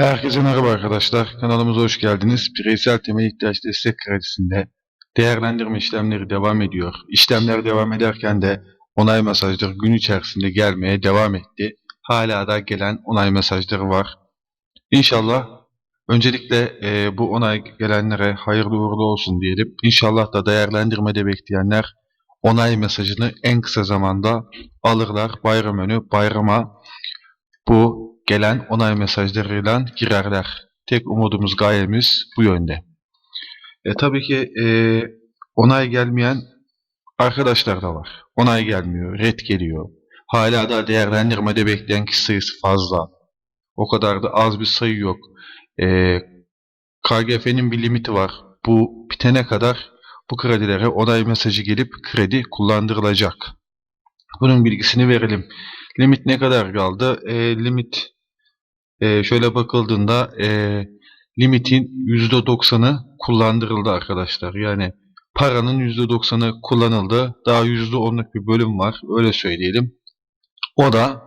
Herkese merhaba arkadaşlar. Kanalımıza hoş geldiniz. Bireysel temel ihtiyaç destek kredisinde değerlendirme işlemleri devam ediyor. İşlemler devam ederken de onay mesajları gün içerisinde gelmeye devam etti. Hala da gelen onay mesajları var. İnşallah öncelikle e, bu onay gelenlere hayırlı uğurlu olsun diyelim. İnşallah da değerlendirmede bekleyenler onay mesajını en kısa zamanda alırlar. Bayram önü bayrama bu gelen onay mesajlarıyla girerler. Tek umudumuz, gayemiz bu yönde. E, tabii ki e, onay gelmeyen arkadaşlar da var. Onay gelmiyor, red geliyor. Hala da değerlendirmede bekleyen kişi sayısı fazla. O kadar da az bir sayı yok. E, KGF'nin bir limiti var. Bu bitene kadar bu kredilere onay mesajı gelip kredi kullandırılacak. Bunun bilgisini verelim. Limit ne kadar kaldı? E, limit e, şöyle bakıldığında e, limitin %90'ı kullandırıldı arkadaşlar. Yani paranın %90'ı kullanıldı. Daha %10'luk bir bölüm var. Öyle söyleyelim. O da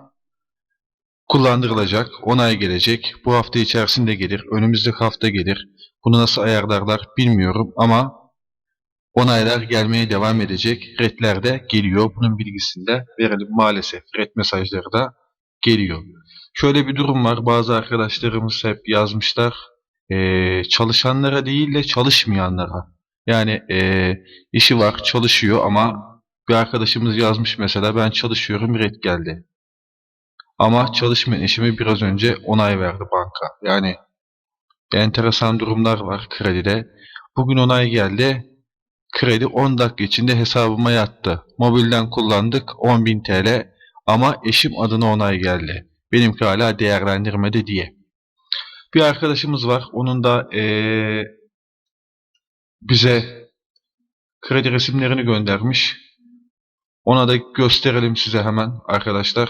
kullandırılacak. Onay gelecek. Bu hafta içerisinde gelir. Önümüzdeki hafta gelir. Bunu nasıl ayarlarlar bilmiyorum ama onaylar gelmeye devam edecek. Redler de geliyor. Bunun bilgisini de verelim. Maalesef red mesajları da geliyor. Şöyle bir durum var. Bazı arkadaşlarımız hep yazmışlar. Ee, çalışanlara değil de çalışmayanlara. Yani e, işi var, çalışıyor ama bir arkadaşımız yazmış mesela ben çalışıyorum red geldi. Ama çalışmayan eşime biraz önce onay verdi banka. Yani enteresan durumlar var kredide. Bugün onay geldi. Kredi 10 dakika içinde hesabıma yattı. Mobilden kullandık 10.000 TL ama eşim adına onay geldi. Benimki hala değerlendirmede diye. Bir arkadaşımız var. Onun da ee, bize kredi resimlerini göndermiş. Ona da gösterelim size hemen arkadaşlar.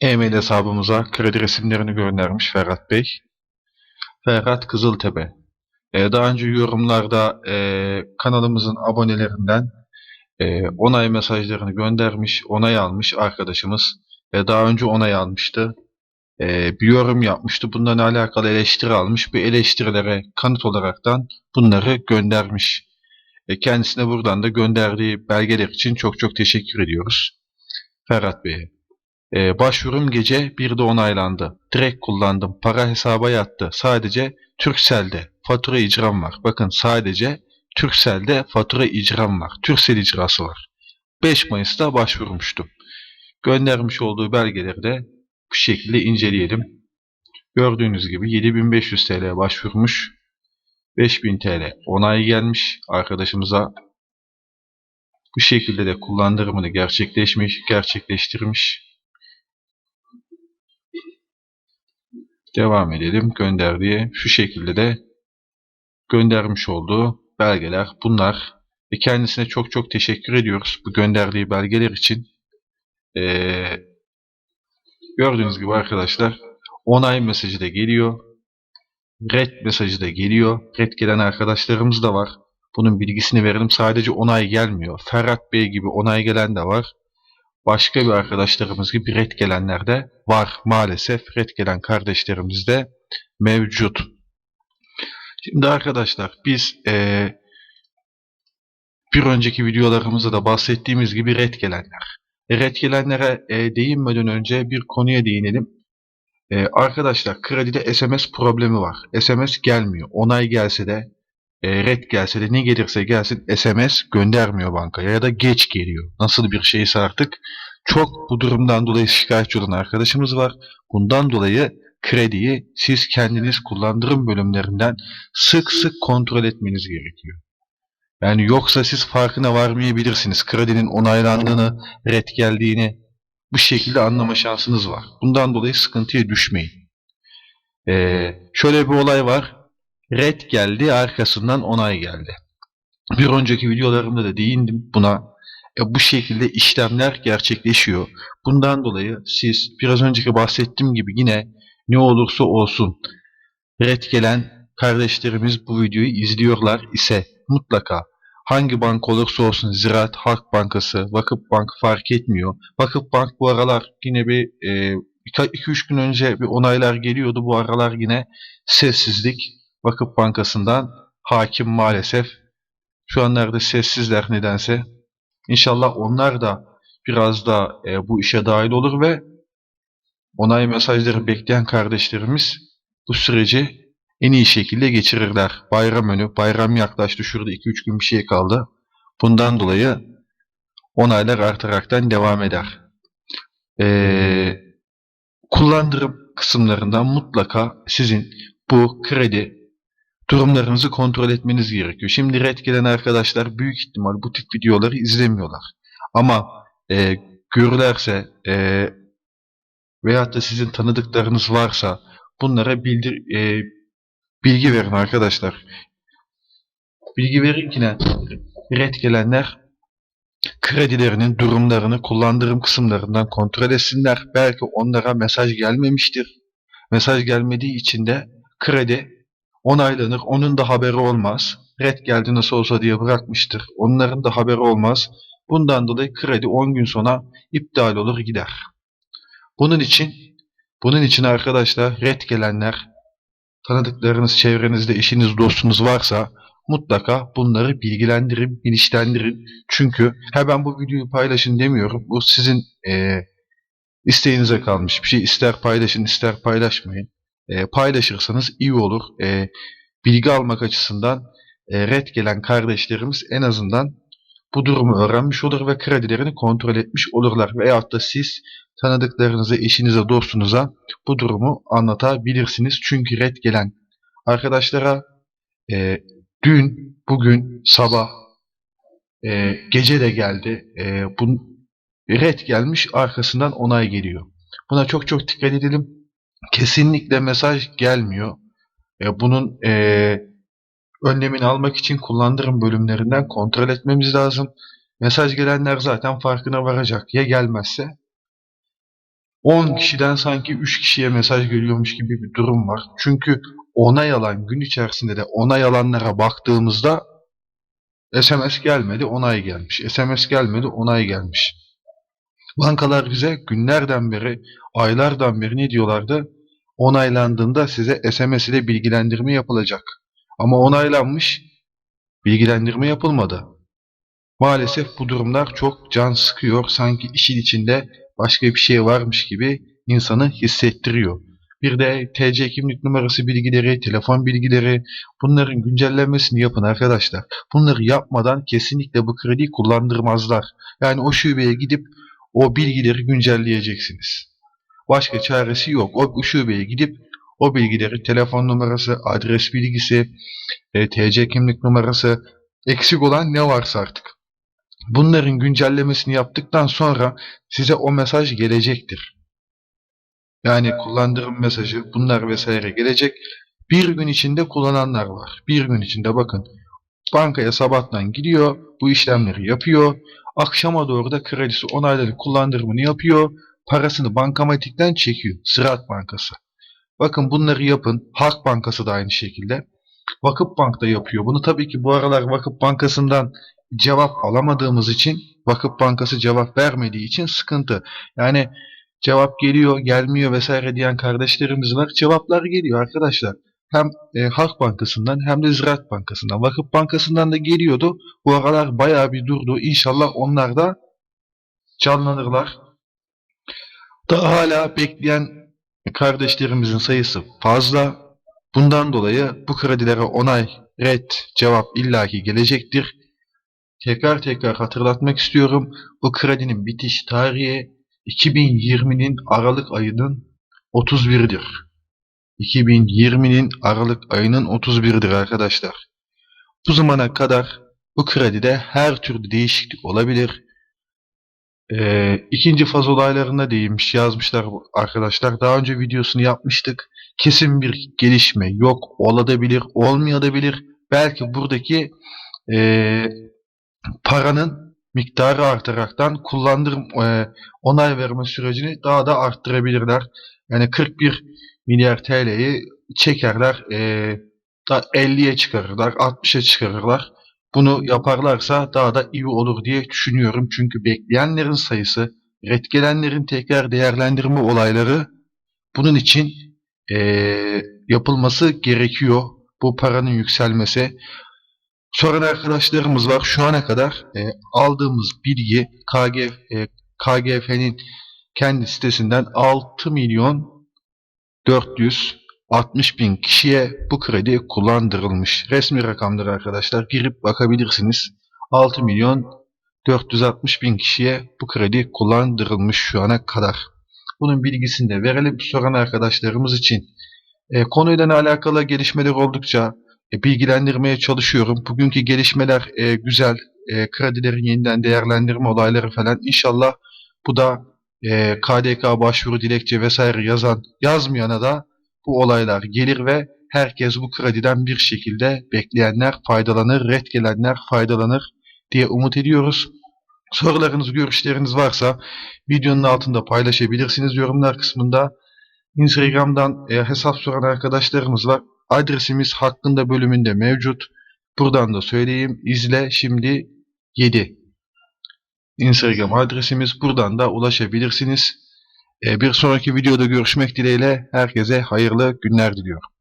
E-mail hesabımıza kredi resimlerini göndermiş Ferhat Bey. Ferhat Kızıltepe. Ee, daha önce yorumlarda ee, kanalımızın abonelerinden ee, onay mesajlarını göndermiş, onay almış arkadaşımız. Ee, daha önce onay almıştı. Ee, bir yorum yapmıştı. Bundan alakalı eleştiri almış. Bu eleştirilere kanıt olaraktan bunları göndermiş. E, kendisine buradan da gönderdiği belgeler için çok çok teşekkür ediyoruz. Ferhat Bey'e. Ee, başvurum gece 1'de onaylandı. Direkt kullandım. Para hesaba yattı. Sadece Turkcell'de fatura icram var. Bakın sadece Turkcell'de fatura icram var. Turkcell icrası var. 5 Mayıs'ta başvurmuştum. Göndermiş olduğu belgeleri de bu şekilde inceleyelim. Gördüğünüz gibi 7500 TL başvurmuş. 5000 TL onay gelmiş arkadaşımıza. Bu şekilde de kullandırımını gerçekleşmiş, gerçekleştirmiş. Devam edelim. Gönderdiği şu şekilde de göndermiş olduğu belgeler bunlar. Ve kendisine çok çok teşekkür ediyoruz bu gönderdiği belgeler için. Ee, gördüğünüz gibi arkadaşlar onay mesajı da geliyor. Red mesajı da geliyor. Red gelen arkadaşlarımız da var. Bunun bilgisini verelim. Sadece onay gelmiyor. Ferhat Bey gibi onay gelen de var. Başka bir arkadaşlarımız gibi red gelenler de var maalesef. Red gelen kardeşlerimiz de mevcut. Şimdi arkadaşlar biz ee, bir önceki videolarımızda da bahsettiğimiz gibi red gelenler. E, red gelenlere e, değinmeden önce bir konuya değinelim. E, arkadaşlar kredide SMS problemi var. SMS gelmiyor. Onay gelse de e, red gelse de ne gelirse gelsin SMS göndermiyor bankaya ya da geç geliyor. Nasıl bir şeyse artık çok bu durumdan dolayı şikayetçi olan arkadaşımız var. Bundan dolayı krediyi siz kendiniz kullandırım bölümlerinden sık sık kontrol etmeniz gerekiyor. Yani yoksa siz farkına varmayabilirsiniz. Kredinin onaylandığını, red geldiğini bu şekilde anlama şansınız var. Bundan dolayı sıkıntıya düşmeyin. Ee, şöyle bir olay var. Red geldi, arkasından onay geldi. Bir önceki videolarımda da değindim buna. E, bu şekilde işlemler gerçekleşiyor. Bundan dolayı siz biraz önceki bahsettiğim gibi yine ne olursa olsun red gelen kardeşlerimiz bu videoyu izliyorlar ise mutlaka hangi bank olursa olsun Ziraat, Halk Bankası, Vakıf Bank fark etmiyor. Vakıf Bank bu aralar yine bir e, 2-3 gün önce bir onaylar geliyordu. Bu aralar yine sessizlik. Vakıf Bankası'ndan hakim maalesef. Şu anlarda sessizler nedense. İnşallah onlar da biraz da e, bu işe dahil olur ve onay mesajları bekleyen kardeşlerimiz bu süreci en iyi şekilde geçirirler. Bayram önü, bayram yaklaştı. Şurada 2-3 gün bir şey kaldı. Bundan dolayı onaylar artaraktan devam eder. Ee, kullandırım kısımlarından mutlaka sizin bu kredi durumlarınızı kontrol etmeniz gerekiyor. Şimdi red gelen arkadaşlar büyük ihtimal bu tip videoları izlemiyorlar. Ama e, görürlerse e, veyahut da sizin tanıdıklarınız varsa bunlara bildir, e, bilgi verin arkadaşlar. Bilgi verin ki ne? Red gelenler kredilerinin durumlarını kullandırım kısımlarından kontrol etsinler. Belki onlara mesaj gelmemiştir. Mesaj gelmediği için de kredi onaylanır. Onun da haberi olmaz. Red geldi nasıl olsa diye bırakmıştır. Onların da haberi olmaz. Bundan dolayı kredi 10 gün sonra iptal olur gider. Bunun için bunun için arkadaşlar red gelenler tanıdıklarınız, çevrenizde işiniz, dostunuz varsa mutlaka bunları bilgilendirin, bilinçlendirin. Çünkü he ben bu videoyu paylaşın demiyorum. Bu sizin e, isteğinize kalmış bir şey. İster paylaşın, ister paylaşmayın. E, paylaşırsanız iyi olur. E, bilgi almak açısından e, red gelen kardeşlerimiz en azından bu durumu öğrenmiş olur ve kredilerini kontrol etmiş olurlar. Veyahut da siz tanıdıklarınıza, eşinize, dostunuza bu durumu anlatabilirsiniz. Çünkü red gelen arkadaşlara e, dün, bugün, sabah, e, gece de geldi. E, bu red gelmiş, arkasından onay geliyor. Buna çok çok dikkat edelim. Kesinlikle mesaj gelmiyor. E, bunun e, önlemini almak için kullandırım bölümlerinden kontrol etmemiz lazım. Mesaj gelenler zaten farkına varacak. Ya gelmezse 10 kişiden sanki 3 kişiye mesaj geliyormuş gibi bir durum var. Çünkü onay alan gün içerisinde de onay alanlara baktığımızda SMS gelmedi, onay gelmiş. SMS gelmedi, onay gelmiş. Bankalar bize günlerden beri, aylardan beri ne diyorlardı? Onaylandığında size SMS ile bilgilendirme yapılacak. Ama onaylanmış, bilgilendirme yapılmadı. Maalesef bu durumlar çok can sıkıyor. Sanki işin içinde başka bir şey varmış gibi insanı hissettiriyor. Bir de TC kimlik numarası bilgileri, telefon bilgileri bunların güncellenmesini yapın arkadaşlar. Bunları yapmadan kesinlikle bu krediyi kullandırmazlar. Yani o şubeye gidip o bilgileri güncelleyeceksiniz. Başka çaresi yok. O şubeye gidip o bilgileri telefon numarası, adres bilgisi, e, TC kimlik numarası eksik olan ne varsa artık. Bunların güncellemesini yaptıktan sonra size o mesaj gelecektir. Yani kullandırım mesajı bunlar vesaire gelecek. Bir gün içinde kullananlar var. Bir gün içinde bakın bankaya sabahtan gidiyor, bu işlemleri yapıyor. Akşama doğru da kredisi onaylanıp kullandırımını yapıyor. Parasını bankamatikten çekiyor. Ziraat Bankası. Bakın bunları yapın. Halk Bankası da aynı şekilde. Vakıf Bank da yapıyor. Bunu tabii ki bu aralar Vakıf Bankası'ndan cevap alamadığımız için Vakıf Bankası cevap vermediği için sıkıntı. Yani cevap geliyor, gelmiyor vesaire diyen kardeşlerimiz var. Cevaplar geliyor arkadaşlar. Hem e, Halk Bankası'ndan hem de Ziraat Bankası'ndan. Vakıf Bankası'ndan da geliyordu. Bu aralar bayağı bir durdu. İnşallah onlar da canlanırlar. Daha hala bekleyen kardeşlerimizin sayısı fazla. Bundan dolayı bu kredilere onay, red, cevap illaki gelecektir. Tekrar tekrar hatırlatmak istiyorum. Bu kredinin bitiş tarihi 2020'nin Aralık ayının 31'dir. 2020'nin Aralık ayının 31'dir arkadaşlar. Bu zamana kadar bu kredide her türlü değişiklik olabilir. Ee, ikinci faz olaylarına değinmiş yazmışlar arkadaşlar. Daha önce videosunu yapmıştık. Kesin bir gelişme yok. Olabilir, olmayabilir. Belki buradaki e, paranın miktarı artaraktan kullandırım e, onay verme sürecini daha da arttırabilirler. Yani 41 milyar TL'yi çekerler, e, 50'ye çıkarırlar, 60'a çıkarırlar. Bunu yaparlarsa daha da iyi olur diye düşünüyorum. Çünkü bekleyenlerin sayısı, red gelenlerin tekrar değerlendirme olayları Bunun için eee, yapılması gerekiyor. Bu paranın yükselmesi. Soran arkadaşlarımız var. Şu ana kadar e, aldığımız bilgi KG, e, KGF'nin kendi sitesinden 6 milyon 460 bin kişiye bu kredi kullandırılmış. Resmi rakamdır arkadaşlar. Girip bakabilirsiniz. 6 milyon 460 bin kişiye bu kredi kullandırılmış şu ana kadar. Bunun bilgisini de verelim soran arkadaşlarımız için. E, konuyla alakalı gelişmeler oldukça e, bilgilendirmeye çalışıyorum. Bugünkü gelişmeler e, güzel. E, kredilerin yeniden değerlendirme olayları falan. İnşallah bu da e, KDK başvuru dilekçe vesaire yazan yazmayana da bu olaylar gelir ve herkes bu krediden bir şekilde bekleyenler faydalanır, red gelenler faydalanır diye umut ediyoruz. Sorularınız, görüşleriniz varsa videonun altında paylaşabilirsiniz yorumlar kısmında. Instagram'dan e, hesap soran arkadaşlarımız var. Adresimiz hakkında bölümünde mevcut. Buradan da söyleyeyim. İzle şimdi 7. Instagram adresimiz. Buradan da ulaşabilirsiniz. E, bir sonraki videoda görüşmek dileğiyle herkese hayırlı günler diliyorum.